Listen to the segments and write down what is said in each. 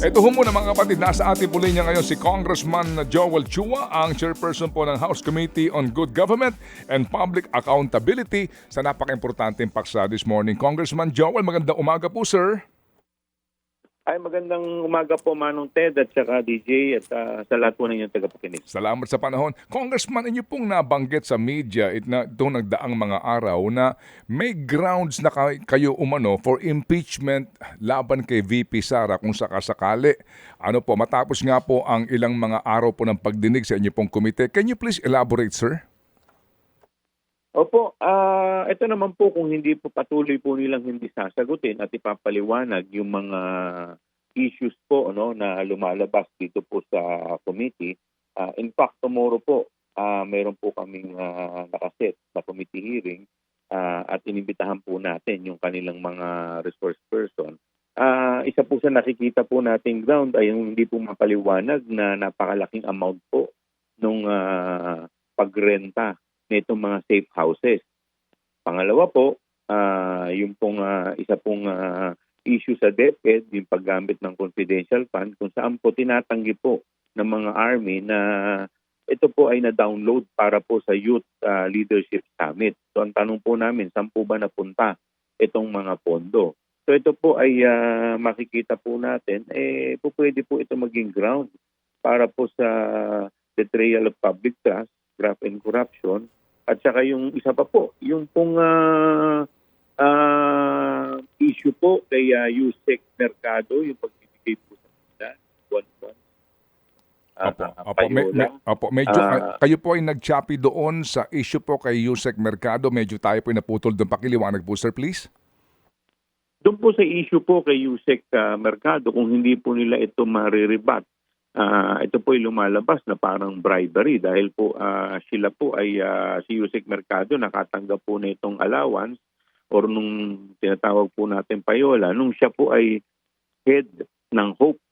Ito ho muna mga kapatid, nasa ating po linya ngayon si Congressman Joel Chua, ang chairperson po ng House Committee on Good Government and Public Accountability sa napaka-importanteng paksa this morning. Congressman Joel, magandang umaga po sir. Ay, magandang umaga po Manong Ted at saka DJ at ah, sa lahat po ng tagapakinig. Salamat sa panahon. Congressman, inyo pong nabanggit sa media it na, itong nagdaang mga araw na may grounds na kay- kayo umano for impeachment laban kay VP Sara kung sakasakali. Ano po, matapos nga po ang ilang mga araw po ng pagdinig sa inyo pong komite. Can you please elaborate, sir? Opo, ah ito naman po kung hindi po patuloy po nilang hindi sasagutin at ipapaliwanag yung mga issues po no na lumalabas dito po sa committee. Ah, in fact, tomorrow po ah meron po kaming ah, nakaset na committee hearing ah, at inibitahan po natin yung kanilang mga resource person. Ah, isa po sa nakikita po nating ground ay yung hindi po mapaliwanag na napakalaking amount po nung ah, pagrenta nitong mga safe houses. Pangalawa po, ah yung pong ah, isa pong ah, issue sa DepEd, yung paggamit ng confidential fund, kung saan po tinatanggi po ng mga army na ito po ay na-download para po sa Youth ah, Leadership Summit. So ang tanong po namin, saan po ba napunta itong mga pondo? So ito po ay ah, makikita po natin, eh po pwede po ito maging ground para po sa betrayal of public trust, graft and corruption, at saka yung isa pa po, yung pong ah, ah, issue po kay uh, Yusek Mercado, yung pagbibigay po sa kanila, buwan-buwan. Ah, Opo, ah, opo, me- me- opo, medyo, Ah. kayo po ay nagchapi doon sa issue po kay Yusek Mercado. Medyo tayo po ay naputol doon. Pakiliwanag po, sir, please. Doon po sa issue po kay Yusek ah, Mercado, kung hindi po nila ito mariribat, ah, ito po ay lumalabas na parang bribery dahil po ah, sila po ay ah, si Yusek Mercado nakatanggap po na itong allowance or nung tinatawag po natin payola, nung siya po ay head ng HOPE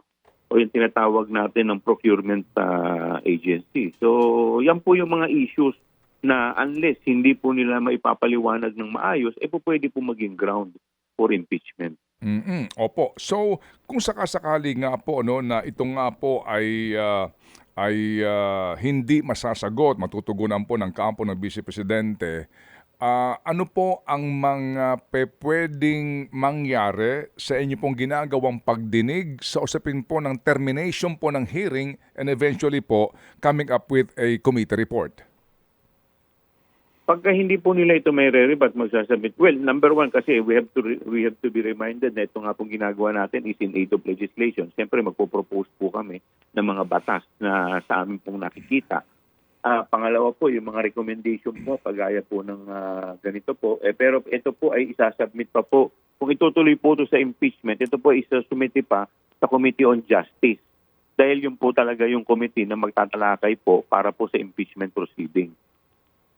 o yung tinatawag natin ng procurement ah, agency. So, yan po yung mga issues na unless hindi po nila maipapaliwanag ng maayos, eh po pwede po maging ground for impeachment. Mm Opo. So, kung sakasakali nga po no na ito nga po ay ah, ay ah, hindi masasagot, matutugunan po ng kampo ng Vice Presidente, ah, ano po ang mga pwedeng mangyari sa inyo pong ginagawang pagdinig sa usapin po ng termination po ng hearing and eventually po coming up with a committee report? Pagka hindi po nila ito may re-rebut, magsasubmit. Well, number one kasi we have to re- we have to be reminded na ito nga pong ginagawa natin is in aid of legislation. Siyempre magpo-propose po kami ng mga batas na sa amin pong nakikita. Ah, pangalawa po, yung mga recommendation po, pagaya po ng ah, ganito po. Eh, pero ito po ay isasubmit pa po. Kung itutuloy po ito sa impeachment, ito po ay isasumiti pa sa Committee on Justice. Dahil yun po talaga yung committee na magtatalakay po para po sa impeachment proceeding.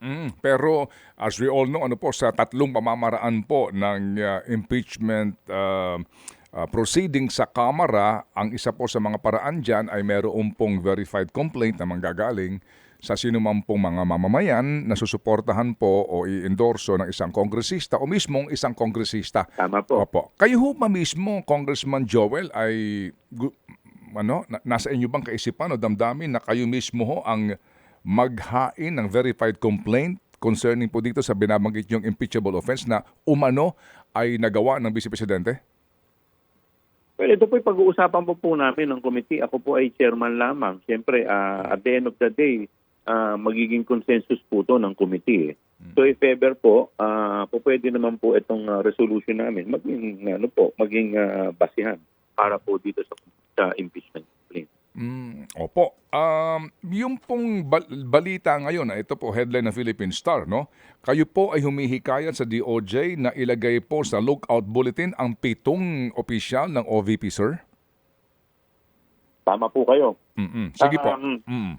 Mm, pero as we all know, ano po sa tatlong pamamaraan po ng uh, impeachment uh, uh, proceeding sa Kamara, ang isa po sa mga paraan dyan ay mayroon pong verified complaint na manggagaling sa sinuman pong mga mamamayan na susuportahan po o i-endorso ng isang kongresista o mismong isang kongresista. Tama po. Opo. Kayo ho ba mismo, Congressman Joel, ay ano, na- nasa inyo bang kaisipan o damdamin na kayo mismo ho ang maghain ng verified complaint concerning po dito sa binabanggit yung impeachable offense na umano ay nagawa ng Vice Presidente? Well, ito po pag-uusapan po po namin ng committee. Ako po ay chairman lamang. Siyempre, ah, at the end of the day, ah, magiging consensus po to ng committee. eh. So if ever po, po pwede naman po itong resolution namin maging ano po, maging ah, basihan para po dito sa, sa impeachment. Mm, opo. Um, yung pong bal- balita ngayon, na ito po headline ng Philippine Star, no? Kayo po ay humihikayat sa DOJ na ilagay po sa lookout bulletin ang pitong opisyal ng OVP, sir? Tama po kayo. Mm-mm. Sige po. Um, Mm.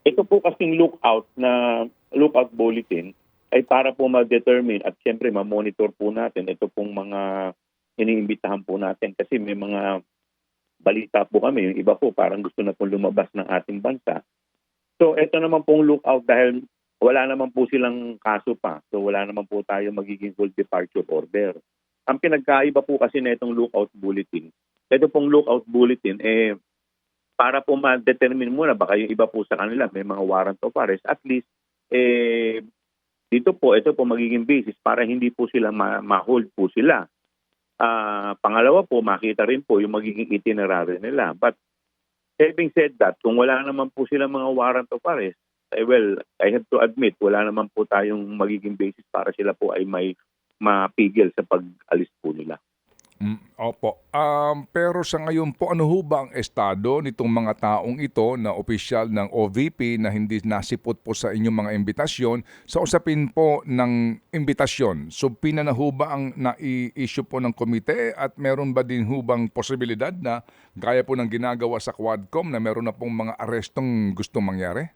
Ito po kasing lookout na lookout bulletin ay para po ma-determine at siyempre ma-monitor po natin ito pong mga iniimbitahan po natin kasi may mga balita po kami, yung iba po parang gusto na pong lumabas ng ating bansa. So ito naman pong lookout dahil wala naman po silang kaso pa. So wala naman po tayo magiging full departure order. Ang pinagkaiba po kasi na itong lookout bulletin, ito pong lookout bulletin, eh, para po ma-determine muna, baka yung iba po sa kanila, may mga warrant of arrest, at least, eh, dito po, ito po magiging basis para hindi po sila ma- ma-hold po sila. Ah, pangalawa po, makita rin po yung magiging itinerary nila. But having said that, kung wala naman po sila mga warrant of arrest, eh, well, I have to admit, wala naman po tayong magiging basis para sila po ay may mapigil sa pag-alis po nila. Mm, opo. Um, pero sa ngayon po, ano ho ba ang estado nitong mga taong ito na opisyal ng OVP na hindi nasipot po sa inyong mga imbitasyon sa usapin po ng imbitasyon? So, pina na ho ba ang nai-issue po ng komite at meron ba din ho bang posibilidad na gaya po ng ginagawa sa Quadcom na meron na pong mga arestong gustong mangyari?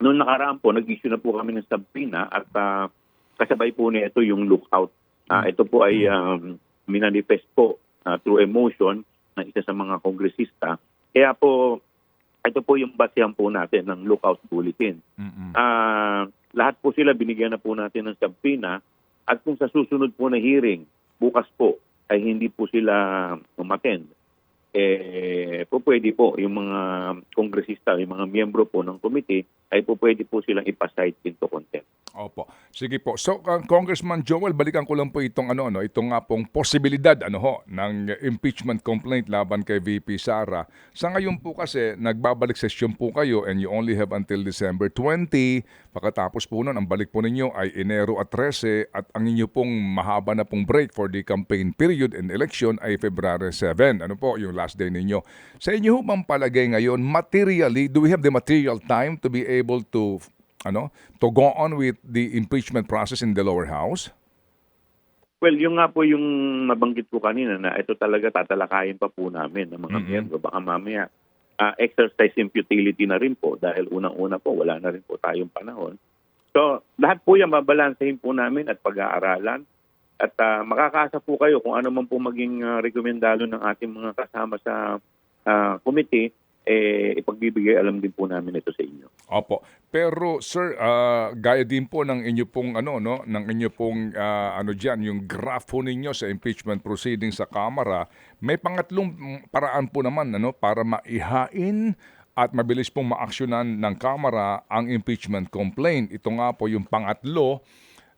Noong nakaraan po, nag-issue na po kami ng subpoena at ah, kasabay po nito yung lookout. Ah, ito po ay um, minanifest po ah, through emotion ng isa sa mga kongresista. Kaya po, ito po yung basihan po natin ng lookout bulletin. Mm-mm. Ah, lahat po sila binigyan na po natin ng subpoena at kung sa susunod po na hearing, bukas po ay hindi po sila umattend, eh, po pwede po yung mga kongresista, yung mga miyembro po ng committee, ay po pwede po silang ipasight into contempt. Opo. Sige po. So, uh, Congressman Joel, balikan ko lang po itong ano, no, itong nga pong posibilidad ano ho ng impeachment complaint laban kay VP Sara. Sa ngayon po kasi nagbabalik session po kayo and you only have until December 20. Pagkatapos po nun, ang balik po ninyo ay Enero at 13 at ang inyo pong mahaba na pong break for the campaign period and election ay February 7. Ano po yung last day ninyo? Sa inyo bang palagay ngayon, materially, do we have the material time to be able to ano, to go on with the impeachment process in the lower house? Well, yung nga po yung nabanggit ko kanina na ito talaga tatalakayin pa po namin ng mga Mhm. miyembro. Baka mamaya ah, exercise in futility na rin po dahil unang-una po wala na rin po tayong panahon. So, lahat po yan babalansehin po namin at pag-aaralan. At ah, makakaasa po kayo kung ano man po maging ah, rekomendado ng ating mga kasama sa ah, committee, eh, ipagbibigay alam din po namin ito sa inyo. Opo. Pero sir, ah, gaya din po ng inyo pong ano no, ng inyo pong ah, ano diyan, yung graph po ninyo sa impeachment proceedings sa Kamara, may pangatlong paraan po naman ano para maihain at mabilis pong maaksyonan ng Kamara ang impeachment complaint. Ito nga po yung pangatlo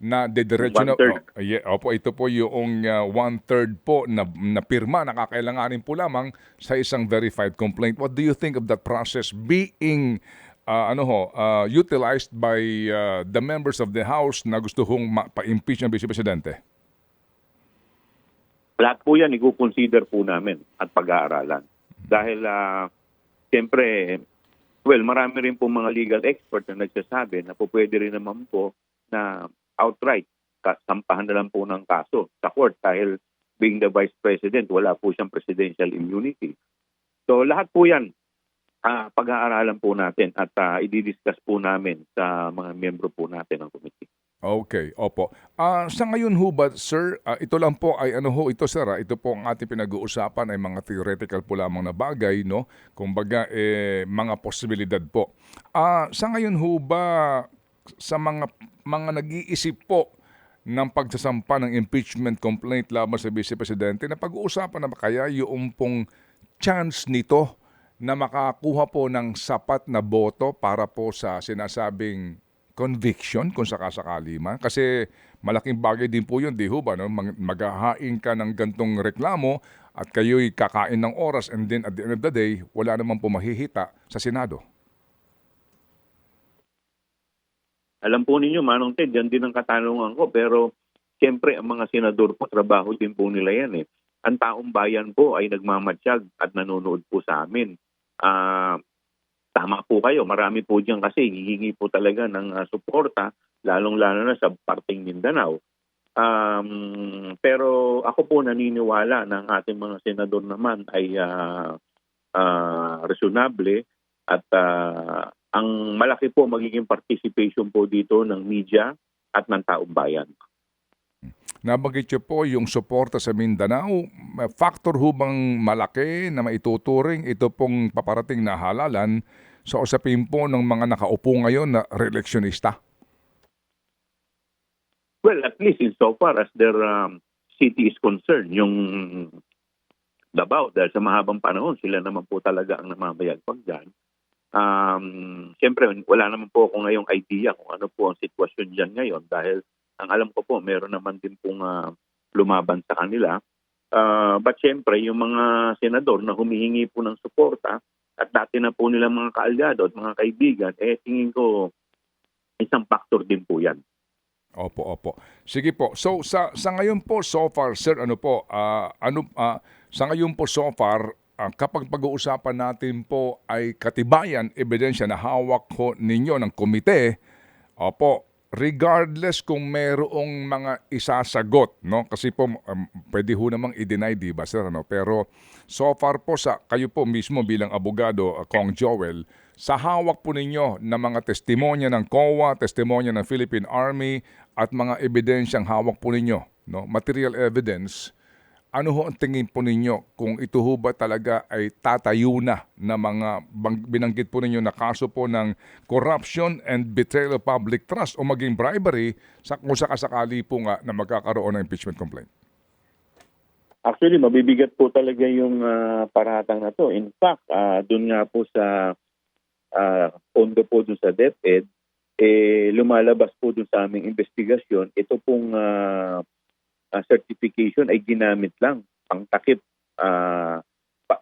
na dediretso na One-third. oh, yeah, opo ito po yung uh, one third po na, na pirma na kakailanganin po lamang sa isang verified complaint. What do you think of that process being uh, ano ho uh, utilized by uh, the members of the House na gusto hong pa-impeach ng Vice Presidente? lahat po yan i-consider po namin at pag-aaralan. Dahil, uh, siyempre, well, marami rin po mga legal expert na nagsasabi na po pwede rin naman po na outright kasampahan na lang po ng kaso sa court dahil being the vice president, wala po siyang presidential immunity. So lahat po yan, ah, pag-aaralan po natin at ah, i-discuss po namin sa mga miyembro po natin ng committee. Okay, opo. Ah, sa ngayon ho ba, sir, ah, ito lang po ay ano ho, ito sir, ah, ito po ang ating pinag-uusapan ay mga theoretical po lamang na bagay, no? Kumbaga, eh, mga posibilidad po. Ah, sa ngayon ho ba, sa mga mga nag-iisip po ng pagsasampa ng impeachment complaint laban sa Vice Presidente, na pag-uusapan na ba kaya yung pong chance nito na makakuha po ng sapat na boto para po sa sinasabing conviction kung sakasakali man. Kasi malaking bagay din po yun, di ho ba? No? Mag- maghahain ka ng gantong reklamo at kayo'y kakain ng oras and then at the end of the day, wala naman po mahihita sa Senado. Alam po ninyo, Manong Ted, yan din ang katanungan ko. Pero siyempre, ang mga senador po, trabaho din po nila yan eh. Ang taong bayan po ay nagmamatsyag at nanonood po sa amin. Ah, tama po kayo. Marami po diyan kasi hihingi po talaga ng ah, suporta, lalong-lalo na sa parting Mindanao. Um, pero ako po naniniwala ng ating mga senador naman ay ah, ah, reasonable at ah, ang malaki po magiging participation po dito ng media at ng taong bayan. Nabanggit niyo po yung suporta sa Mindanao. Factor ho bang malaki na maituturing ito pong paparating na halalan sa usapin po ng mga nakaupo ngayon na reeleksyonista? Well, at least in so far as their um, city is concerned, yung Davao dahil sa mahabang panahon sila naman po talaga ang namamayagpag dyan. Um, Siyempre, wala naman po ako ngayong idea kung ano po ang sitwasyon dyan ngayon dahil ang alam ko po, meron naman din pong ah, lumaban sa kanila. Ah, but siyempre, yung mga senador na humihingi po ng suporta at dati na po nilang mga kaalyado at mga kaibigan, eh tingin ko isang factor din po yan. Opo, opo. Sige po. So sa sa ngayon po so far sir ano po ah, ano ah, sa ngayon po so far ah, kapag pag-uusapan natin po ay katibayan, ebidensya na hawak ko ninyo ng komite, opo, regardless kung mayroong mga isasagot, no? Kasi po um, pwede ho namang i-deny, di ba, sir, ano? Pero so far po sa kayo po mismo bilang abogado, uh, Kong Joel, sa hawak po ninyo ng mga testimonya ng COA, testimonya ng Philippine Army at mga ebidensyang hawak po ninyo, no? Material evidence, ano ho ang tingin po ninyo kung ito ho ba talaga ay tatayo na na mga binanggit po ninyo na kaso po ng corruption and betrayal of public trust o maging bribery sa kung sakasakali po nga na magkakaroon ng impeachment complaint? Actually, mabibigat po talaga yung ah, paratang na to. In fact, uh, doon nga po sa ah, pondo po doon sa DepEd, eh, lumalabas po doon sa aming investigasyon, ito pong ah, ah, certification ay ginamit lang pang takip ah,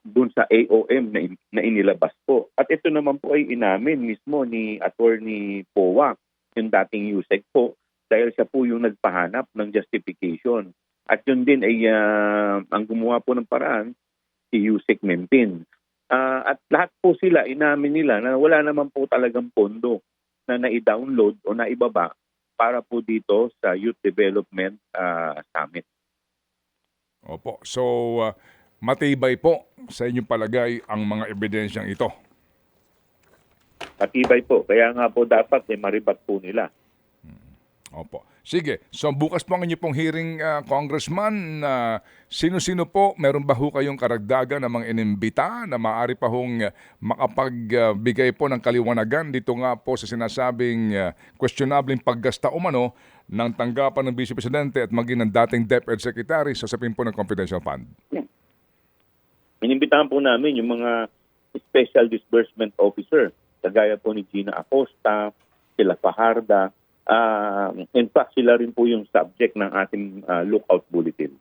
doon sa AOM na, in- na inilabas po. At ito naman po ay inamin mismo ni Attorney Powa, yung dating USEC po, dahil siya po yung nagpahanap ng justification. At yun din ay ah, ang gumawa po ng paraan, si Yusek Mempin. Ah, at lahat po sila, inamin nila na wala naman po talagang pondo na nai-download o naibaba para po dito sa Youth Development ah, Summit. Opo. So, uh, matibay po sa inyong palagay ang mga ebidensyang ito. Matibay po. Kaya nga po dapat eh, maribat po nila. Opo. Sige. So bukas po ang inyo pong hearing, uh, Congressman. na sino-sino po, meron ba ho kayong karagdagan ng mga inimbita na maaari pa hong uh, makapagbigay po ng kaliwanagan dito nga po sa sinasabing uh, questionabling paggasta umano ng tanggapan ng Vice Presidente at maging ng dating DepEd Secretary sa sapin po ng confidential fund? Inimbitahan po namin yung mga Special Disbursement Officer, kagaya po ni Gina Acosta, sila Fajarda. Ah, in fact, sila rin po yung subject ng ating ah, lookout bulletin.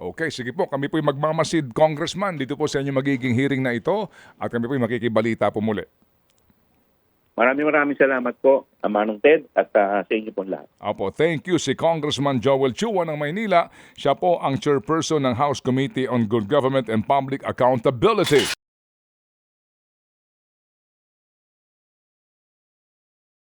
Okay, sige po. Kami po'y magmamasid, Congressman, dito po sa inyo magiging hearing na ito at kami po'y makikibalita po muli. Maraming maraming salamat po, Manong Ted, at ah, sa inyo po lahat. Apo, thank you si Congressman Joel Chua ng Maynila. Siya po ang chairperson ng House Committee on Good Government and Public Accountability.